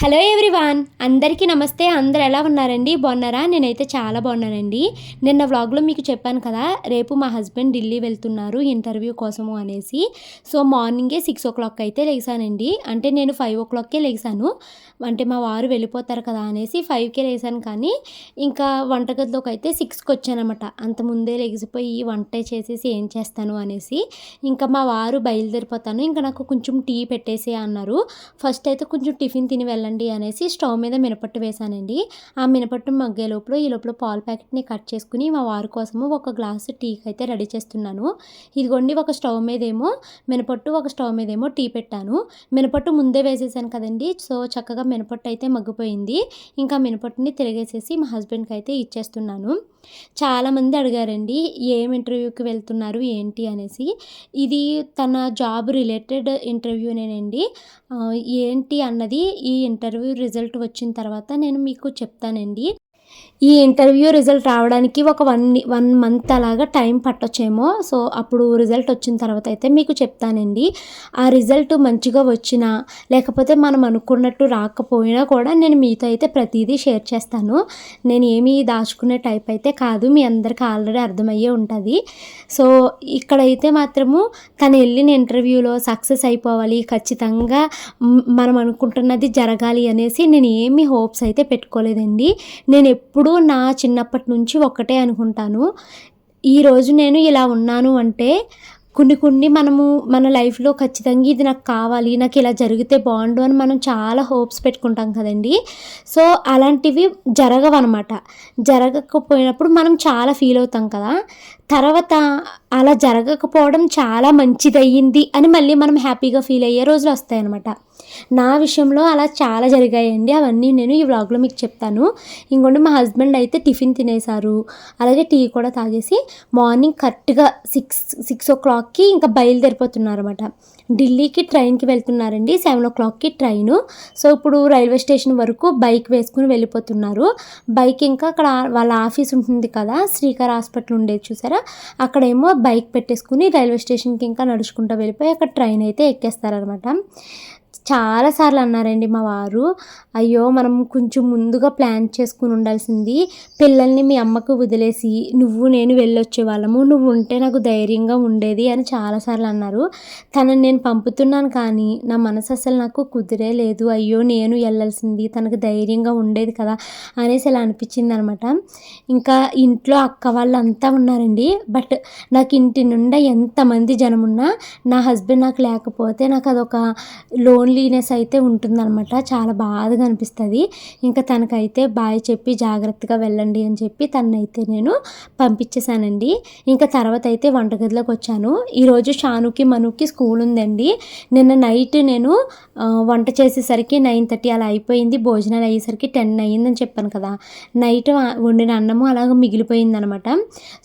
Hello everyone అందరికీ నమస్తే. అందరు ఎలా ఉన్నారండి? బాగున్నారా? నేనైతే చాలా బాగున్నానండి. నిన్న వ్లాగ్లో మీకు చెప్పాను కదా రేపు మా హస్బెండ్ ఢిల్లీ వెళ్తున్నారు ఇంటర్వ్యూ కోసము అనేసి. సో మార్నింగే సిక్స్ ఓ క్లాక్ అయితే లేసానండి అంటే నేను ఫైవ్ ఓ క్లాక్కే లేచాను. అంటే మా వారు వెళ్ళిపోతారు కదా అనేసి ఫైవ్కే లేచాను కానీ ఇంకా వంటగదిలోకి అయితే సిక్స్కి వచ్చానమాట అంత ముందే లెగిసిపోయి వంట చేసేసి ఏం చేస్తాను అనేసి. ఇంకా మా వారు బయలుదేరిపోతాను. ఇంకా నాకు కొంచెం టీ పెట్టేసి అన్నారు. ఫస్ట్ అయితే కొంచెం టిఫిన్ తిని వెళ్ళండి అనేసి స్టవ్ మీద మినపట్టు వేసానండి. ఆ మినపట్టు మగ్గే లోపల ఈ లోపల పాల ప్యాకెట్ని కట్ చేసుకుని మా వారి కోసము ఒక గ్లాసు టీకి అయితే రెడీ చేస్తున్నాను. ఇదిగోండి ఒక స్టవ్ మీదేమో మినపట్టు ఒక స్టవ్ మీదేమో టీ పెట్టాను. మినపట్టు ముందే వేసేసాను కదండి సో చక్కగా మినపట్టు అయితే మగ్గిపోయింది. ఇంకా మినపట్టుని తిరిగేసేసి మా హస్బెండ్కి అయితే ఇచ్చేస్తున్నాను. చాలామంది అడిగారండి ఏం ఇంటర్వ్యూకి వెళ్తున్నారు ఏంటి? అనేసి. ఇది తన జాబ్ రిలేటెడ్ ఇంటర్వ్యూనేనండి. ఏంటి? అన్నది ఈ ఇంటర్వ్యూ రిజల్ట్ వచ్చిన తర్వాత నేను మీకు చెప్తానండి. ఈ ఇంటర్వ్యూ రిజల్ట్ రావడానికి ఒక వన్ వన్ మంత్ అలాగా టైం పట్టొచ్చేమో. సో అప్పుడు రిజల్ట్ వచ్చిన తర్వాత అయితే మీకు చెప్తానండి. ఆ రిజల్ట్ మంచిగా వచ్చినా లేకపోతే మనం అనుకున్నట్టు రాకపోయినా కూడా నేను మీతో అయితే ప్రతిదీ షేర్ చేస్తాను. నేను ఏమీ దాచుకునే టైప్ అయితే కాదు. మీ అందరికీ ఆల్రెడీ అర్థమయ్యే ఉంటుంది. సో ఇక్కడైతే మాత్రము తను వెళ్ళిన ఇంటర్వ్యూలో సక్సెస్ అయిపోవాలి. ఖచ్చితంగా మనం అనుకుంటున్నది జరగాలి అనేసి నేను ఏమీ హోప్స్ అయితే పెట్టుకోలేదండి. నేను ఎప్పుడు నా చిన్నప్పటి నుంచి ఒక్కటే అనుకుంటాను. ఈరోజు నేను ఇలా ఉన్నాను అంటే కొన్ని కొన్ని మనము మన లైఫ్లో ఖచ్చితంగా ఇది నాకు కావాలి నాకు ఇలా జరిగితే బాగుండు అని మనం చాలా హోప్స్ పెట్టుకుంటాం కదండి. సో అలాంటివి జరగవన్నమాట. జరగకపోయినప్పుడు మనం చాలా ఫీల్ అవుతాం కదా. తర్వాత అలా జరగకపోవడం చాలా మంచిదయ్యింది అని మళ్ళీ మనం హ్యాపీగా ఫీల్ అయ్యే రోజులు వస్తాయన్నమాట. నా విషయంలో అలా చాలా జరిగాయండి. అవన్నీ నేను ఈ వ్లాగ్లో మీకు చెప్తాను. ఇంకోండి మా హస్బెండ్ అయితే టిఫిన్ తినేశారు. అలాగే టీ కూడా తాగేసి మార్నింగ్ కరెక్ట్గా సిక్స్ సిక్స్ ఓ క్లాక్కి ఇంకా బయలుదేరిపోతున్నారు అనమాట ఢిల్లీకి ట్రైన్కి వెళ్తున్నారండి. సెవెన్ ఓ క్లాక్కి ట్రైను. సో ఇప్పుడు రైల్వే స్టేషన్ వరకు బైక్ వేసుకుని వెళ్ళిపోతున్నారు. బైక్ ఇంకా అక్కడ వాళ్ళ ఆఫీస్ ఉంటుంది కదా శ్రీకర్ హాస్పిటల్ ఉండేది చూసారా? అక్కడేమో బైక్ పెట్టేసుకుని రైల్వే స్టేషన్కి ఇంకా నడుచుకుంటూ వెళ్ళిపోయి అక్కడ ట్రైన్ అయితే ఎక్కేస్తారనమాట చాలాసార్లు అన్నారండి మా వారు. అయ్యో మనం కొంచెం ముందుగా ప్లాన్ చేసుకుని ఉండాల్సింది పిల్లల్ని మీ అమ్మకు వదిలేసి నువ్వు నేను వెళ్ళొచ్చే వాళ్ళము నువ్వు ఉంటే నాకు ధైర్యంగా ఉండేది అని చాలాసార్లు అన్నారు. తనని నేను పంపుతున్నాను కానీ నా మనసు అసలు నాకు కుదిరే లేదు. అయ్యో నేను వెళ్ళాల్సింది తనకు ధైర్యంగా ఉండేది కదా అనేసి ఇలా అనిపించింది అనమాట ఇంకా ఇంట్లో అక్క వాళ్ళంతా ఉన్నారండి. బట్ నాకు ఇంటి నుండి ఎంతమంది జనం ఉన్నా నా హస్బెండ్ నాకు లేకపోతే నాకు అదొక లోన్లీనెస్ అయితే ఉంటుందన్నమాట. చాలా బాధగా అనిపిస్తుంది. ఇంకా తనకైతే బాయ్ చెప్పి జాగ్రత్తగా వెళ్ళండి అని చెప్పి తనైతే నేను పంపించేశానండి. ఇంకా తర్వాత అయితే వంటగదిలోకి వచ్చాను. ఈరోజు షానుకి మనుకి స్కూల్ ఉందండి. నిన్న నైట్ నేను వంట చేసేసరికి నైన్ థర్టీ అలా అయిపోయింది. భోజనాలు అయ్యేసరికి టెన్ అయ్యిందని చెప్పాను కదా. నైట్ వండిన అన్నము అలాగ మిగిలిపోయింది అనమాట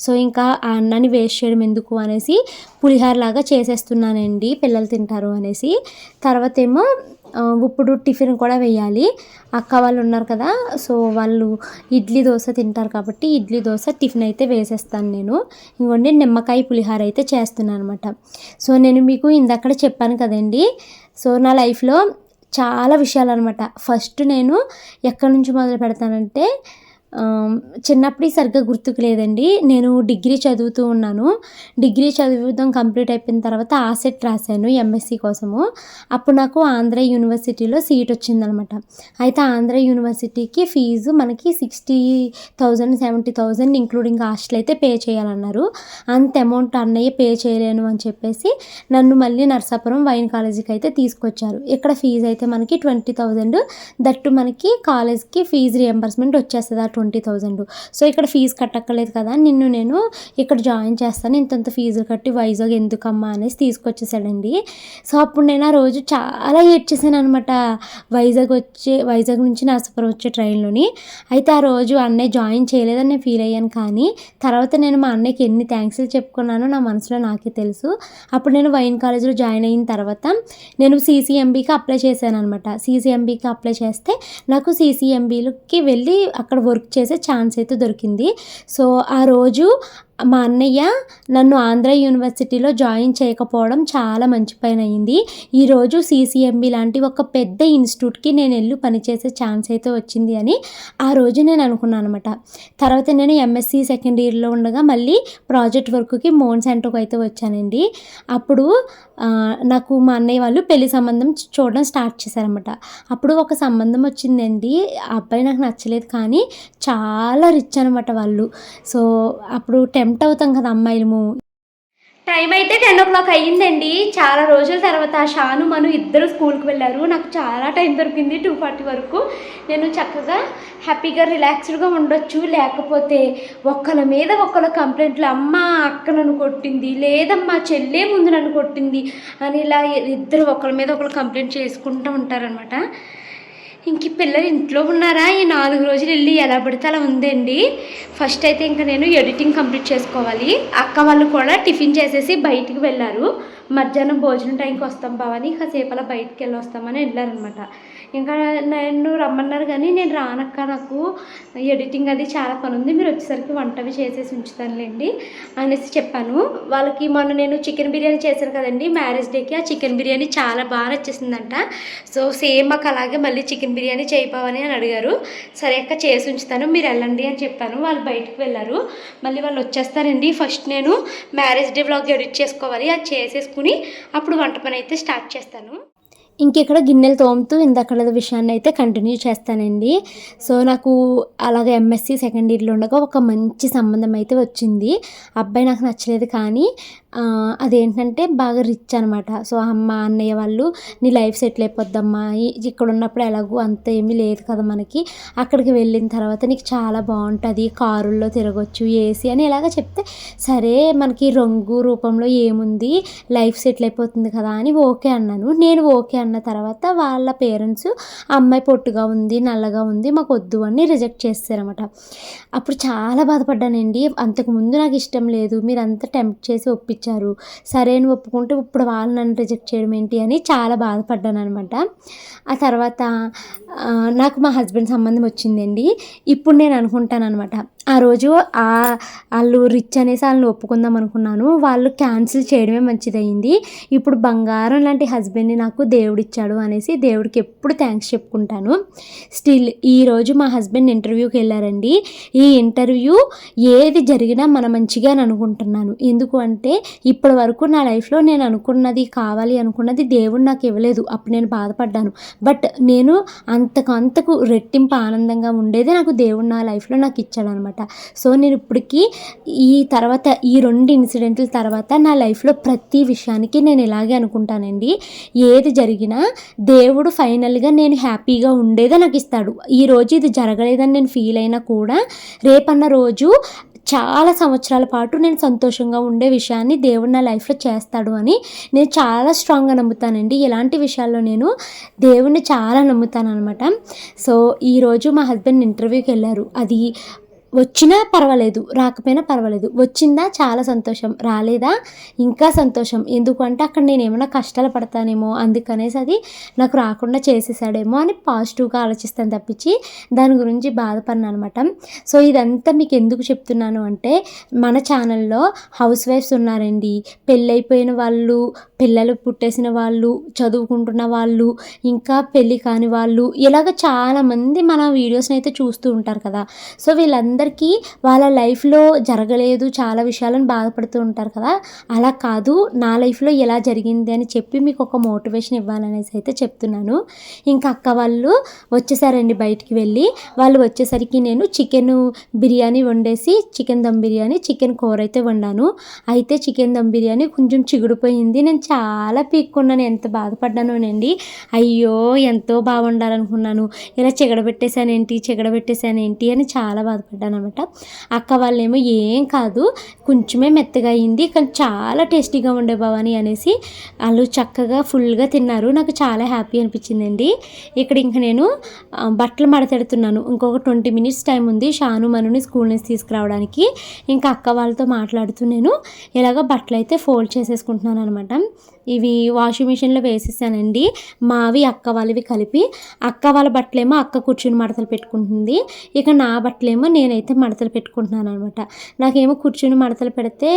సో ఇంకా ఆ అన్నాన్ని వేస్ట్ చేయడం ఎందుకు అనేసి పులిహార లాగా చేసేస్తున్నానండి. పిల్లలు తింటారు అనేసి. తర్వాత ఏమో ఆ, ఇప్పుడు టిఫిన్ కూడా వేయాలి. అక్క వాళ్ళు ఉన్నారు కదా సో వాళ్ళు ఇడ్లీ దోశ తింటారు కాబట్టి ఇడ్లీ దోశ టిఫిన్ అయితే వేసేస్తాను నేను. ఇంకోండి నిమ్మకాయ పులిహార అయితే చేస్తున్నాను అనమాట సో నేను మీకు ఇందక్కడ చెప్పాను కదండి సో నా లైఫ్లో చాలా విషయాలు అనమాట ఫస్ట్ నేను ఎక్కడి నుంచి మొదలు పెడతానంటే చిన్నప్పుడు సరిగ్గా గుర్తుకు లేదండి. నేను డిగ్రీ చదువుతూ ఉన్నాను. డిగ్రీ చదువుతాం కంప్లీట్ అయిపోయిన తర్వాత ఆసెట్ రాశాను ఎంఎస్సి కోసము. అప్పుడు నాకు ఆంధ్ర యూనివర్సిటీలో సీట్ వచ్చిందనమాట. అయితే ఆంధ్ర యూనివర్సిటీకి ఫీజు మనకి sixty thousand seventy thousand including hostel అయితే పే చేయాలన్నారు. అంత అమౌంట్ అన్నయ్య పే చేయలేను అని చెప్పేసి నన్ను మళ్ళీ నర్సాపురం వైన్ కాలేజీకి అయితే తీసుకొచ్చారు. ఇక్కడ ఫీజు అయితే మనకి ట్వంటీ థౌజండ్. దట్టు మనకి కాలేజ్కి ఫీజు రియంబర్స్మెంట్ వచ్చేస్తుంది ఆ ట్వంటీ థౌజండ్. సో ఇక్కడ ఫీజు కట్టక్కర్లేదు కదా నిన్ను నేను ఇక్కడ జాయిన్ చేస్తాను ఇంతంత ఫీజులు కట్టి వైజాగ్ ఎందుకమ్మా అనేసి తీసుకొచ్చేసాడండి. సో అప్పుడు నేను ఆ రోజు చాలా ఏడ్చేసాను అనమాట వైజాగ్ వచ్చే వైజాగ్ నుంచి నరసాపురం వచ్చే ట్రైన్లోని. అయితే ఆ రోజు అన్నయ్య జాయిన్ చేయలేదని నేను ఫీల్ అయ్యాను కానీ తర్వాత నేను మా అన్నయ్యకి ఎన్ని థ్యాంక్స్లు చెప్పుకున్నానో నా మనసులో నాకే తెలుసు. అప్పుడు నేను వైన్ కాలేజ్లో జాయిన్ అయిన తర్వాత నేను సీసీఎంబీకి అప్లై చేశాను అనమాట సీసీఎంబీకి అప్లై చేస్తే నాకు సీసీఎంబీలకి వెళ్ళి అక్కడ వర్క్ చేసే ఛాన్స్ అయితే దొరికింది. సో ఆ రోజు మా అన్నయ్య నన్ను ఆంధ్ర యూనివర్సిటీలో జాయిన్ చేయకపోవడం చాలా మంచి పని అయింది. ఈరోజు సీసీఎంబి లాంటి ఒక పెద్ద ఇన్స్టిట్యూట్కి నేను వెళ్ళి పనిచేసే ఛాన్స్ అయితే వచ్చింది అని ఆ రోజు నేను అనుకున్నాను అనమాట తర్వాత నేను ఎంఎస్సి సెకండ్ ఇయర్లో ఉండగా మళ్ళీ ప్రాజెక్ట్ వర్క్కి మోన్ సెంటర్కి అయితే వచ్చానండి. అప్పుడు నాకు మా అన్నయ్య వాళ్ళు పెళ్ళి సంబంధం చూడడం స్టార్ట్ చేశారనమాట అప్పుడు ఒక సంబంధం వచ్చిందండి. ఆ అబ్బాయి నాకు నచ్చలేదు కానీ చాలా రిచ్ అనమాట వాళ్ళు. సో అప్పుడు టెంప్ట్ అవుతాం కదా అమ్మాయిలము. టైం అయితే టెన్ ఓ క్లాక్ అయ్యిందండి. చాలా రోజుల తర్వాత షాను మను ఇద్దరు స్కూల్కి వెళ్ళారు. నాకు చాలా టైం దొరికింది టూ ఫార్టీ వరకు. నేను చక్కగా హ్యాపీగా రిలాక్స్డ్గా ఉండొచ్చు. లేకపోతే ఒక్కల మీద ఒక్కల కంప్లైంట్లు అమ్మ అక్క నన్ను కొట్టింది. లేదమ్మా చెల్లే ముందు నన్ను కొట్టింది. అని ఇలా ఇద్దరు ఒకరి మీద ఒకరు కంప్లైంట్ చేసుకుంటూ ఉంటారనమాట ఇంక పిల్లలు ఇంట్లో ఉన్నారా? ఈ నాలుగు రోజులు వెళ్ళి ఎలా పడితే అలా ఉందండి. ఫస్ట్ అయితే ఇంకా నేను ఎడిటింగ్ కంప్లీట్ చేసుకోవాలి. అక్క వాళ్ళు కూడా టిఫిన్ చేసేసి బయటికి వెళ్ళారు. మధ్యాహ్నం భోజనం టైంకి వస్తాం బావని కాసేపు అలా బయటికి వెళ్ళి వస్తామని వెళ్ళారనమాట ఇంకా నన్ను రమ్మన్నారు కానీ నేను రానక్క నాకు ఎడిటింగ్ అది చాలా పని ఉంది. మీరు వచ్చేసరికి వంటవి చేసేసి ఉంచుతానులేండి. అనేసి చెప్పాను. వాళ్ళకి మొన్న నేను చికెన్ బిర్యానీ చేశాను కదండి మ్యారేజ్ డేకి. ఆ చికెన్ బిర్యానీ చాలా బాగా నచ్చేసిందంట. సో సేమ్ మాకు అలాగే మళ్ళీ చికెన్ బిర్యానీ చేయిపోవని అని అడిగారు. సరే అక్క చేసి ఉంచుతాను. మీరు వెళ్ళండి అని చెప్పాను. వాళ్ళు బయటకు వెళ్ళారు. మళ్ళీ వాళ్ళు వచ్చేస్తారండి. ఫస్ట్ నేను మ్యారేజ్ డే బ్లాగ్ ఎడిట్ చేసుకోవాలి. అది చేసేసుకుని అప్పుడు వంట పని అయితే స్టార్ట్ చేస్తాను. ఇంకెక్కడ గిన్నెలు తోముతూ ఇందక్కడ విషయాన్ని అయితే కంటిన్యూ చేస్తానండి. సో నాకు అలాగే ఎంఎస్సి సెకండ్ ఇయర్లో ఉండగా ఒక మంచి సంబంధం అయితే వచ్చింది. అబ్బాయి నాకు నచ్చలేదు కానీ అదేంటంటే బాగా రిచ్ అనమాట సో అమ్మ అన్నయ్య వాళ్ళు నీ లైఫ్ సెటిల్ అయిపోద్దమ్మా ఇక్కడ ఉన్నప్పుడు ఎలాగో అంత ఏమీ లేదు కదా మనకి. అక్కడికి వెళ్ళిన తర్వాత నీకు చాలా బాగుంటుంది. కారుల్లో తిరగొచ్చు ఏసీ అని ఇలాగ చెప్తే సరే మనకి రంగు రూపంలో ఏముంది? లైఫ్ సెటిల్ అయిపోతుంది కదా అని ఓకే అన్నాను. నేను ఓకే అన్న తర్వాత వాళ్ళ పేరెంట్స్ అమ్మాయి పొట్టుగా ఉంది నల్లగా ఉంది మాకు వద్దు అని రిజెక్ట్ చేస్తారనమాట అప్పుడు చాలా బాధపడ్డానండి. అంతకుముందు నాకు ఇష్టం లేదు. మీరు టెంప్ట్ చేసి ఒప్పించారు. సరే అని ఒప్పుకుంటే ఇప్పుడు వాళ్ళు నన్ను రిజెక్ట్ చేయడం ఏంటి అని చాలా బాధపడ్డాను అనమాట ఆ తర్వాత నాకు మా హస్బెండ్ సంబంధం వచ్చిందండి. ఇప్పుడు నేను అనుకుంటాను అనమాట ఆ రోజు వాళ్ళు రిచ్ అనేసి వాళ్ళని ఒప్పుకుందాం అనుకున్నాను. వాళ్ళు క్యాన్సిల్ చేయడమే మంచిదయింది ఇప్పుడు బంగారం లాంటి హస్బెండ్ని నాకు దేవుడిచ్చాడు అనేసి దేవుడికి ఎప్పుడు థ్యాంక్స్ చెప్పుకుంటాను. స్టిల్ ఈరోజు మా హస్బెండ్ ఇంటర్వ్యూకి వెళ్ళారండి. ఈ ఇంటర్వ్యూ ఏది జరిగినా మన మంచిగా అని అనుకుంటున్నాను. ఎందుకు అంటే ఇప్పటి వరకు నా లైఫ్లో నేను అనుకున్నది కావాలి అనుకున్నది దేవుడు నాకు ఇవ్వలేదు. అప్పుడు నేను బాధపడ్డాను. బట్ నేను అంతకు అంతకు రెట్టింపు ఆనందంగా ఉండేది నాకు దేవుడు నా లైఫ్లో నాకు ఇచ్చాడు అనమాట సో నేను ఇప్పటికీ ఈ తర్వాత ఈ రెండు ఇన్సిడెంట్ల తర్వాత నా లైఫ్లో ప్రతి విషయానికి నేను ఇలాగే అనుకుంటానండి. ఏది జరిగినా దేవుడు ఫైనల్గా నేను హ్యాపీగా ఉండేదే నాకు ఇస్తాడు. ఈ రోజు ఇది జరగలేదని నేను ఫీల్ అయినా కూడా రేపన్న రోజు చాలా సంవత్సరాల పాటు నేను సంతోషంగా ఉండే విషయాన్ని దేవుడు నా లైఫ్లో చేస్తాడు అని నేను చాలా స్ట్రాంగ్గా నమ్ముతానండి. ఇలాంటి విషయాల్లో నేను దేవుణ్ణి చాలా నమ్ముతాను అనమాట సో ఈరోజు మా హస్బెండ్ ఇంటర్వ్యూకి వెళ్ళారు. అది వచ్చినా పర్వాలేదు రాకపోయినా పర్వాలేదు. వచ్చిందా చాలా సంతోషం రాలేదా? ఇంకా సంతోషం. ఎందుకంటే అక్కడ నేను ఏమైనా కష్టాలు పడతానేమో అందుకనేసి అది నాకు రాకుండా చేసేసాడేమో అని పాజిటివ్గా ఆలోచిస్తాను తప్పించి దాని గురించి బాధపడినా అనమాట సో ఇదంతా మీకు ఎందుకు చెప్తున్నాను అంటే మన ఛానల్లో హౌస్ వైఫ్స్ ఉన్నారండి. పెళ్ళైపోయిన వాళ్ళు పిల్లలు పుట్టేసిన వాళ్ళు చదువుకుంటున్న వాళ్ళు ఇంకా పెళ్ళి కాని వాళ్ళు ఇలాగ చాలామంది మన వీడియోస్ని అయితే చూస్తూ ఉంటారు కదా. సో వీళ్ళందరికీ వాళ్ళ లైఫ్లో జరగలేదు చాలా విషయాలను బాధపడుతూ ఉంటారు కదా. అలా కాదు నా లైఫ్లో ఎలా జరిగింది అని చెప్పి మీకు ఒక మోటివేషన్ ఇవ్వాలనేసి అయితే చెప్తున్నాను. ఇంకా అక్క వాళ్ళు వచ్చేసారండి బయటికి వెళ్ళి. వాళ్ళు వచ్చేసరికి నేను చికెన్ బిర్యానీ వండేసి చికెన్ దమ్ బిర్యానీ చికెన్ కూర అయితే వండాను. అయితే చికెన్ దమ్ బిర్యానీ కొంచెం చిగుడిపోయింది నేను చాలా పీక్కున్నాను ఎంత బాధపడ్డానోనండి అయ్యో ఎంతో బాగుండాలనుకున్నాను. ఇలా చిగడబెట్టేశానేంటి చిగడబెట్టేశానేంటి అని చాలా బాధపడ్డాను. అనమాట అక్క వాళ్ళేమో ఏం కాదు కొంచెమే మెత్తగా అయింది కానీ చాలా టేస్టీగా ఉండే భవాని అనేసి వాళ్ళు చక్కగా ఫుల్గా తిన్నారు. నాకు చాలా హ్యాపీ అనిపించిందండి. ఇక్కడ ఇంక నేను బట్టలు మడతెడుతున్నాను. ఇంకొక ట్వంటీ మినిట్స్ టైం ఉంది షాను మనుని స్కూల్ నుంచి తీసుకురావడానికి. ఇంకా అక్క వాళ్ళతో మాట్లాడుతూ నేను ఇలాగ బట్టలు అయితే ఫోల్డ్ చేసేసుకుంటున్నాను అనమాట ఇవి వాషింగ్ మిషన్లో వేసేసానండి. మావి అక్క వాళ్ళవి కలిపి అక్క వాళ్ళ బట్టలేమో అక్క కూర్చుని మడతలు పెట్టుకుంటుంది. ఇక నా బట్టలేమో నేనైతే మడతలు పెట్టుకుంటున్నాను అనమాట నాకేమో కూర్చుని మడతలు పెడితే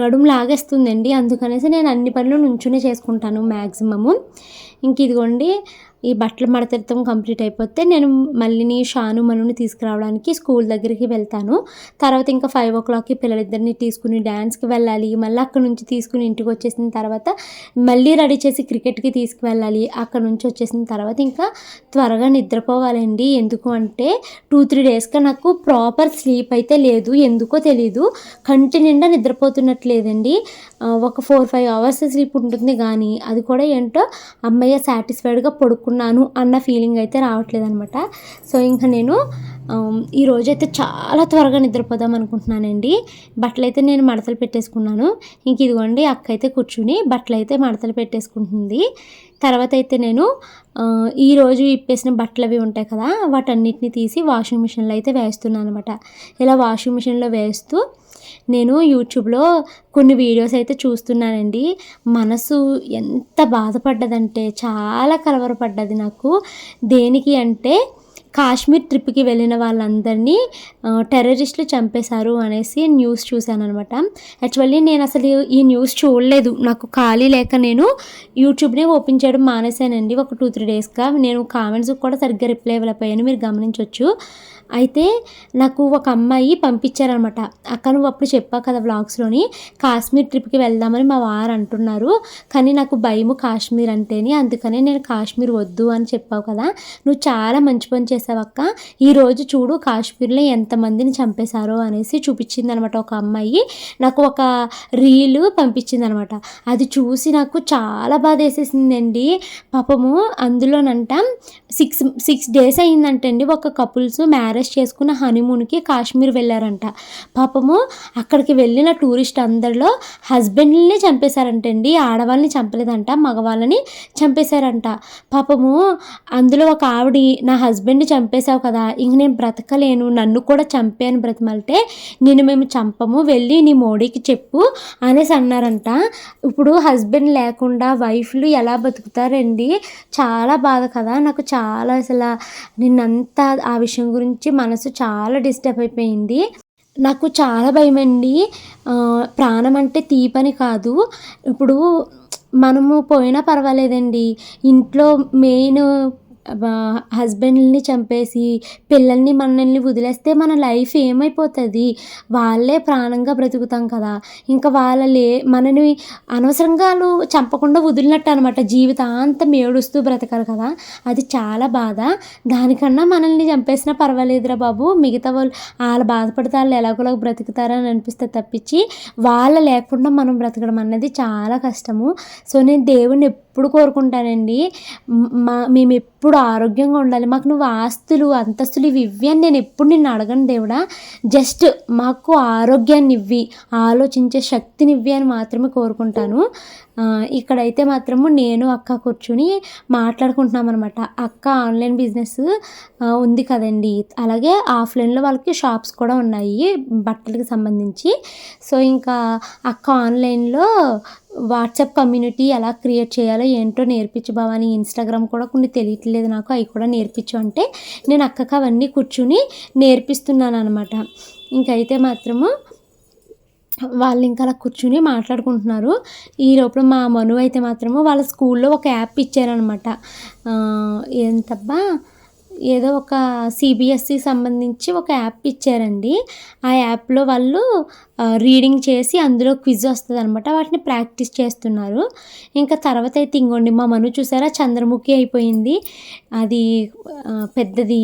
నడుము లాగేస్తుందండి. అందుకనేసి నేను అన్ని పనులు నుంచునే చేసుకుంటాను మ్యాక్సిమము ఇంక ఇదిగోండి ఈ బట్టలు మడతెడతాం కంప్లీట్ అయిపోతే నేను మళ్ళీ షాను మనుని తీసుకురావడానికి స్కూల్ దగ్గరికి వెళ్తాను. తర్వాత ఇంకా ఫైవ్ ఓ క్లాక్కి పిల్లలిద్దరిని తీసుకుని డ్యాన్స్కి వెళ్ళాలి. మళ్ళీ అక్కడ నుంచి తీసుకుని ఇంటికి వచ్చేసిన తర్వాత మళ్ళీ రెడీ చేసి క్రికెట్కి తీసుకువెళ్ళాలి. అక్కడ నుంచి వచ్చేసిన తర్వాత ఇంకా త్వరగా నిద్రపోవాలండి. ఎందుకు అంటే టూ త్రీ డేస్గా నాకు ప్రాపర్ స్లీప్ అయితే లేదు. ఎందుకో తెలీదు. కంటి నిండా నిద్రపోతున్నట్లేదండి. ఒక ఫోర్ ఫైవ్ అవర్స్ స్లీప్ ఉంటుంది కానీ అది కూడా ఏంటో అమ్మయ్య సాటిస్ఫైడ్గా పడుకున్నాను అన్న ఫీలింగ్ అయితే రావట్లేదు అనమాట సో ఇంకా నేను ఈరోజు అయితే చాలా త్వరగా నిద్రపోదాం అనుకుంటున్నానండి. బట్టలు అయితే నేను మడతలు పెట్టేసుకున్నాను. ఇంక ఇదిగోండి అక్క అయితే కూర్చుని బట్టలు అయితే మడతలు పెట్టేసుకుంటుంది. తర్వాత అయితే నేను ఈరోజు ఇప్పేసిన బట్టలు అవి ఉంటాయి కదా వాటన్నిటిని తీసి వాషింగ్ మిషన్లో అయితే వేస్తున్నాను అనమాట ఇలా వాషింగ్ మిషన్లో వేస్తూ నేను యూట్యూబ్లో కొన్ని వీడియోస్ అయితే చూస్తున్నానండి. మనసు ఎంత బాధపడ్డదంటే చాలా కలవరపడ్డది నాకు. దేనికి అంటే కాశ్మీర్ ట్రిప్కి వెళ్ళిన వాళ్ళందరినీ టెర్రరిస్టులు చంపేశారు అనేసి న్యూస్ చూశాను అనమాట యాక్చువల్లీ నేను అసలు ఈ న్యూస్ చూడలేదు. నాకు ఖాళీ లేక నేను యూట్యూబ్ని ఓపెన్ చేయడం మానేశానండి. ఒక టూ త్రీ డేస్గా. నేను కామెంట్స్ కూడా సరిగ్గా రిప్లై ఇవ్వలేకపోయాను. మీరు గమనించవచ్చు అయితే నాకు ఒక అమ్మాయి పంపించారనమాట. అక్క నువ్వు అప్పుడు చెప్పావు కదా వ్లాగ్స్లోని కాశ్మీర్ ట్రిప్కి వెళ్దామని మా వారు అంటున్నారు. కానీ నాకు భయము కాశ్మీర్ అంటేనే అందుకనే నేను కాశ్మీర్ వద్దు అని చెప్పావు కదా. నువ్వు చాలా మంచి పని చేసావు అక్క. ఈరోజు చూడు కాశ్మీర్లో ఎంతమందిని చంపేశారో అనేసి చూపించింది అనమాట ఒక అమ్మాయి. నాకు ఒక రీల్ పంపించింది అనమాట అది చూసి నాకు చాలా బాధ వేసేసిందండి పాపము అందులోనంట సిక్స్ సిక్స్ డేస్ అయిందంటండి ఒక కపుల్స్ మ్యారేజ్ చేసుకున్న హనీమూన్కి కాశ్మీర్ వెళ్ళారంట. పాపము అక్కడికి వెళ్ళిన టూరిస్ట్ అందరిలో హస్బెండ్ని చంపేశారంటండి. ఆడవాళ్ళని చంపలేదంట మగవాళ్ళని చంపేశారంట. పాపము అందులో ఒక ఆవిడ నా హస్బెండ్ని చంపేశావు కదా ఇంక నేను బ్రతకలేను నన్ను కూడా చంపాను బ్రతిమలితే నేను మేము చంపము వెళ్ళి నీ మోడీకి చెప్పు అనేసి అన్నారంట. ఇప్పుడు హస్బెండ్ లేకుండా వైఫ్లు ఎలా బతుకుతారండి? చాలా బాధ కదా నాకు చాలా అసలు నిన్నంతా ఆ విషయం గురించి మనసు చాలా డిస్టర్బ్ అయిపోయింది. నాకు చాలా భయమండి. అండి ప్రాణం అంటే తీపని కాదు. ఇప్పుడు మనము పోయినా పర్వాలేదండి. ఇంట్లో మెయిన్ హస్బెండ్ని చంపేసి పిల్లల్ని మనల్ని వదిలేస్తే మన లైఫ్ ఏమైపోతుంది? వాళ్ళే ప్రాణంగా బ్రతుకుతాం కదా. ఇంకా వాళ్ళ లే మనని అనవసరంగా వాళ్ళు చంపకుండా వదిలినట్టు అనమాట జీవితాంతం ఏడుస్తూ బ్రతకాలి కదా. అది చాలా బాధ. దానికన్నా మనల్ని చంపేసినా పర్వాలేదురా బాబు. మిగతా వాళ్ళు వాళ్ళు బాధపడితే వాళ్ళు ఎలాగోలా బ్రతుకుతారని అనిపిస్తే తప్పించి వాళ్ళ లేకుండా మనం బ్రతకడం అన్నది చాలా కష్టము. సో నేను దేవుణ్ణి ఎప్పుడు కోరుకుంటానండి. మా మేము ఎప్పుడు ఆరోగ్యంగా ఉండాలి. మాకు నువ్వు ఆస్తులు అంతస్తులు ఇవి ఇవ్వి అని నేను ఎప్పుడు నిన్ను అడగను దేవుడా. జస్ట్ మాకు ఆరోగ్యాన్ని ఇవ్వి ఆలోచించే శక్తిని ఇవ్వి అని మాత్రమే కోరుకుంటాను. ఇక్కడైతే మాత్రము నేను అక్క కూర్చుని మాట్లాడుకుంటున్నాం అనమాట అక్క ఆన్లైన్ బిజినెస్ ఉంది కదండి. అలాగే ఆఫ్లైన్లో వాళ్ళకి షాప్స్ కూడా ఉన్నాయి బట్టలకి సంబంధించి. సో ఇంకా అక్క ఆన్లైన్లో వాట్సాప్ కమ్యూనిటీ ఎలా క్రియేట్ చేయాలో ఏంటో నేర్పించు భవాని ఇన్స్టాగ్రామ్ కూడా కొన్ని తెలియట్లేదు నాకు అవి కూడా నేర్పించు అంటే నేను అక్కకి అవన్నీ కూర్చుని నేర్పిస్తున్నాను అనమాట ఇంకైతే మాత్రము వాళ్ళు ఇంకా అలా కూర్చుని మాట్లాడుకుంటున్నారు. ఈ లోపల మా మను అయితే మాత్రము వాళ్ళ స్కూల్లో ఒక యాప్ ఇచ్చారనమాట ఏంటబ్బా? ఏదో ఒక సిబిఎస్సి సంబంధించి ఒక యాప్ ఇచ్చారండి. ఆ యాప్లో వాళ్ళు రీడింగ్ చేసి అందులో క్విజ్ వస్తుంది అనమాట వాటిని ప్రాక్టీస్ చేస్తున్నారు. ఇంకా తర్వాత అయితే ఇంకోండి మా మను చూసారా? చంద్రముఖి అయిపోయింది. అది పెద్దది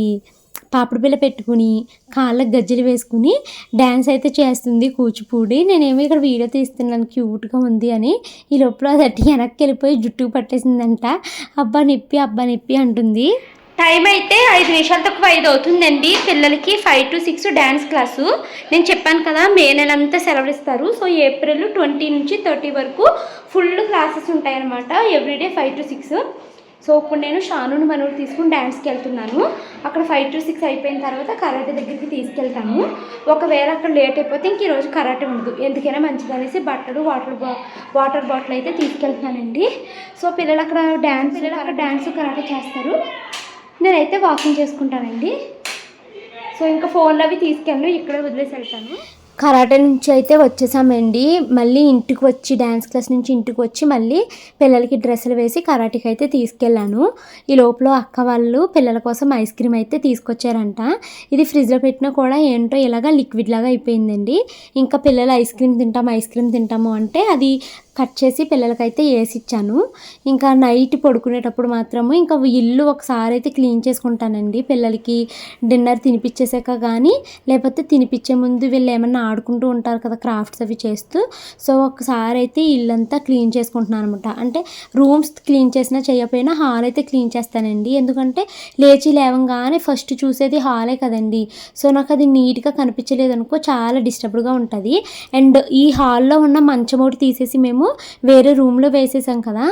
పాపిడి పిల్ల పెట్టుకుని కాళ్ళకు గజ్జలు వేసుకుని డ్యాన్స్ అయితే చేస్తుంది కూచిపూడి. నేనేమో ఇక్కడ వీడియో తీస్తున్నాను క్యూట్గా ఉంది అని. ఈ లోపల అది అట్టి వెనక్కి వెళ్ళిపోయి జుట్టుకు పట్టేసిందంట. అబ్బా నొప్పి అబ్బా నొప్పి అంటుంది. టైం అయితే ఐదు నిమిషాలు తక్కువ ఐదు అవుతుందండి. పిల్లలకి five to six dance class నేను చెప్పాను కదా మే నెలంతా సెలవులు ఇస్తారు సో ఏప్రిల్ ట్వంటీ నుంచి థర్టీ వరకు ఫుల్ క్లాసెస్ ఉంటాయన్నమాట. Everyday five to six so ఇప్పుడు నేను షానుని మనూరు తీసుకుని డ్యాన్స్కి వెళ్తున్నాను. అక్కడ ఫైవ్ టు సిక్స్ అయిపోయిన తర్వాత కరాటే దగ్గరికి తీసుకెళ్తాను ఒకవేళ అక్కడ లేట్ అయిపోతే ఇంక ఈరోజు కరాటే ఉండదు. ఎందుకైనా మంచిది అనేసి బట్టలు వాటర్ బా వాటర్ బాటిల్ అయితే తీసుకెళ్తున్నానండి. సో పిల్లలు అక్కడ డ్యాన్స్ పిల్లలు అక్కడ డ్యాన్స్ కరాటే చేస్తారు. నేనైతే వాకింగ్ చేసుకుంటానండి. సో ఇంకా ఫోన్లు అవి తీసుకెళ్ళను ఇక్కడ వదిలేసి వెళ్తాను. కరాటే నుంచి అయితే వచ్చేసామండి. మళ్ళీ ఇంటికి వచ్చి డ్యాన్స్ క్లాస్ నుంచి ఇంటికి వచ్చి మళ్ళీ పిల్లలకి డ్రెస్సులు వేసి కరాటీకి అయితే తీసుకెళ్ళాను. ఈ లోపల అక్క వాళ్ళు పిల్లల కోసం ఐస్ క్రీమ్ అయితే తీసుకొచ్చారంట. ఇది ఫ్రిడ్జ్లో పెట్టినా కూడా ఏంటో ఇలాగా లిక్విడ్ లాగా అయిపోయిందండి. ఇంకా పిల్లలు ఐస్ క్రీమ్ తింటాము ఐస్ క్రీమ్ తింటాము అంటే అది కట్ చేసి పిల్లలకైతే వేసి ఇచ్చాను ఇంకా నైట్ పడుకునేటప్పుడు మాత్రము ఇంకా ఇల్లు ఒకసారి అయితే క్లీన్ చేసుకుంటానండి పిల్లలకి. డిన్నర్ తినిపించేసాక కానీ లేకపోతే తినిపించే ముందు వీళ్ళు ఏమన్నా ఆడుకుంటూ ఉంటారు కదా క్రాఫ్ట్స్ అవి చేస్తూ సో ఒకసారి అయితే ఇల్లంతా క్లీన్ చేసుకుంటున్నాను అనమాట అంటే రూమ్స్ క్లీన్ చేసినా చేయకపోయినా హాల్ అయితే క్లీన్ చేస్తానండి. ఎందుకంటే లేచి లేవంగానే ఫస్ట్ చూసేది హాలే కదండి. సో నాకు అది నీట్గా కనిపించలేదనుకో చాలా డిస్టర్బ్డ్గా ఉంటుంది. అండ్ ఈ హాల్లో ఉన్న మంచం ఒకటి తీసేసి మేము వేరే రూమ్లో వేసేసాం కదా.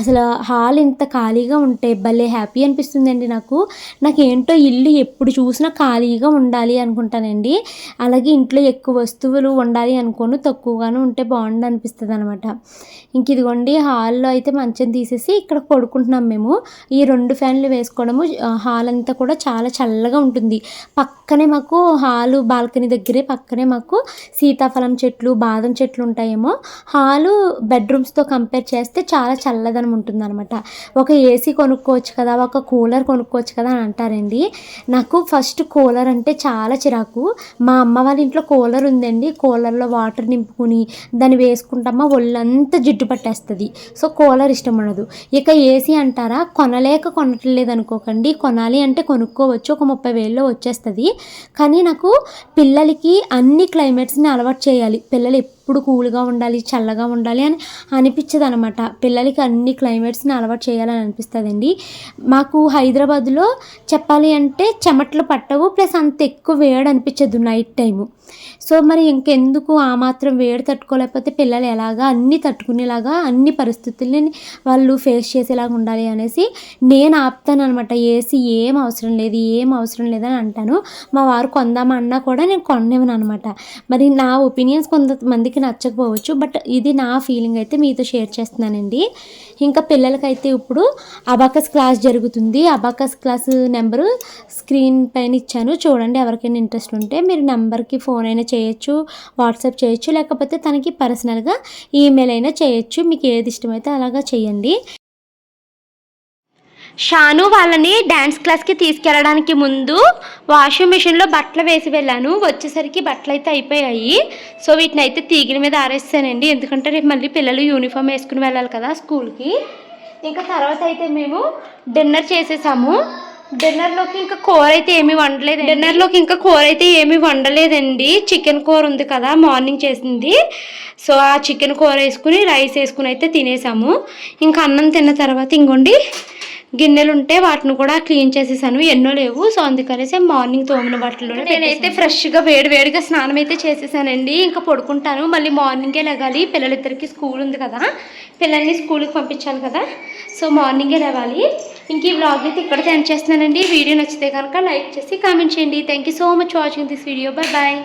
అసలు హాల్ ఇంత ఖాళీగా ఉంటే భలే హ్యాపీ అనిపిస్తుందండి నాకు. నాకు ఏంటో ఇల్లు ఎప్పుడు చూసినా ఖాళీగా ఉండాలి అనుకుంటానండి. అలాగే ఇంట్లో ఎక్కువ వస్తువులు ఉండాలి అనుకోను తక్కువగాను ఉంటే బాగుండు అనిపిస్తుంది అనమాట ఇంక ఇదిగోండి హాల్లో అయితే మంచం తీసేసి ఇక్కడ పడుకుంటున్నాం మేము. ఈ రెండు ఫ్యాన్లు వేసుకోవడము హాల్ అంతా కూడా చాలా చల్లగా ఉంటుంది. పక్కనే మాకు హాలు బాల్కనీ దగ్గరే పక్కనే మాకు సీతాఫలం చెట్లు బాదం చెట్లు ఉంటాయేమో. హాలు బెడ్రూమ్స్తో కంపేర్ చేస్తే చాలా చల్లదనం ఉంటుందన్నమాట. ఒక ఏసీ కొనుక్కోవచ్చు కదా ఒక కూలర్ కొనుక్కోవచ్చు కదా అని అంటారండి. నాకు ఫస్ట్ కూలర్ అంటే చాలా చిరాకు. మా అమ్మ వాళ్ళ ఇంట్లో కూలర్ ఉందండి. కూలర్లో వాటర్ నింపుకుని దాన్ని వేసుకుంటామా ఒళ్ళంతా జిడ్డు పట్టేస్తుంది. సో కూలర్ ఇష్టం ఉండదు. ఇక ఏసీ అంటారా కొనలేక కొనట్లేదు అనుకోకండి. కొనాలి అంటే కొనుక్కోవచ్చు. ఒక ముప్పై వేల్లో వచ్చేస్తుంది. కానీ నాకు పిల్లలకి అన్ని క్లైమేట్స్ని అలవాటు చేయాలి. పిల్లలు ఎప్పుడు కూల్గా ఉండాలి చల్లగా ఉండాలి అని అనిపించదు అనమాట పిల్లలకి అన్ని క్లైమేట్స్ని అలవాటు చేయాలని అనిపిస్తుందండి. మాకు హైదరాబాద్లో చెప్పాలి అంటే చెమటలు పట్టవు ప్లస్ అంత ఎక్కువ వేడి అనిపించదు నైట్ టైము సో మరి ఇంకెందుకు ఆ మాత్రం వేడి తట్టుకోలేకపోతే పిల్లలు ఎలాగా అన్నీ తట్టుకునేలాగా అన్ని పరిస్థితుల్ని వాళ్ళు ఫేస్ చేసేలాగా ఉండాలి అనేసి నేను ఆపుతాను అనమాట ఏసీ ఏం అవసరం లేదు ఏం అవసరం లేదని అంటాను. మా వారు కొందామన్నా కూడా నేను కొననివ్వను అనమాట మరి నా ఒపీనియన్స్ కొంతమందికి నచ్చకపోవచ్చు బట్ ఇది నా ఫీలింగ్ అయితే మీతో షేర్ చేస్తున్నానండి. ఇంకా పిల్లలకైతే ఇప్పుడు అబాకస్ క్లాస్ జరుగుతుంది. అబాకస్ క్లాస్ నెంబరు స్క్రీన్ పైన ఇచ్చాను. చూడండి ఎవరికైనా ఇంట్రెస్ట్ ఉంటే మీరు నెంబర్కి ఫోన్ అయినా చేయొచ్చు వాట్సాప్ చేయొచ్చు లేకపోతే తనకి పర్సనల్గా ఈమెయిల్ అయినా చేయొచ్చు. మీకు ఏది ఇష్టమైతే అలాగా చేయండి. షాను వాళ్ళని డ్యాన్స్ క్లాస్కి తీసుకెళ్ళడానికి ముందు వాషింగ్ మిషన్లో బట్టలు వేసి వెళ్ళాను. వచ్చేసరికి బట్టలు అయితే అయిపోయాయి. సో వీటిని అయితే తీగిన మీద ఆరేస్తానండి. ఎందుకంటే రేపు మళ్ళీ పిల్లలు యూనిఫామ్ వేసుకుని వెళ్ళాలి కదా స్కూల్కి. ఇంకా తర్వాత అయితే మేము డిన్నర్ చేసేసాము. డిన్నర్లోకి ఇంకా కూర అయితే ఏమీ వండలేదు డిన్నర్లోకి ఇంకా కూర అయితే ఏమీ వండలేదండి. చికెన్ కూర ఉంది కదా మార్నింగ్ చేసింది. సో ఆ చికెన్ కూర వేసుకుని రైస్ వేసుకుని అయితే తినేసాము. ఇంకా అన్నం తిన్న తర్వాత ఇంకోండి గిన్నెలు ఉంటే వాటిని కూడా క్లీన్ చేసేసాను. ఎన్నో లేవు. సో అందుకనేసి మార్నింగ్ తోమిన బట్టలు నేనైతే ఫ్రెష్గా వేడి వేడిగా స్నానం అయితే చేసేసానండి. ఇంకా పడుకుంటాను. మళ్ళీ మార్నింగే లెగాలి పిల్లలిద్దరికి స్కూల్ ఉంది కదా. పిల్లల్ని స్కూల్కి పంపించాలి కదా. సో మార్నింగే లేవాలి. ఇంక ఈ వ్లాగ్ అయితే ఇక్కడ ఎండ్ చేస్తున్నానండి. వీడియో నచ్చితే కనుక లైక్ చేసి కామెంట్ చేయండి. Thank you so much watching this video bye bye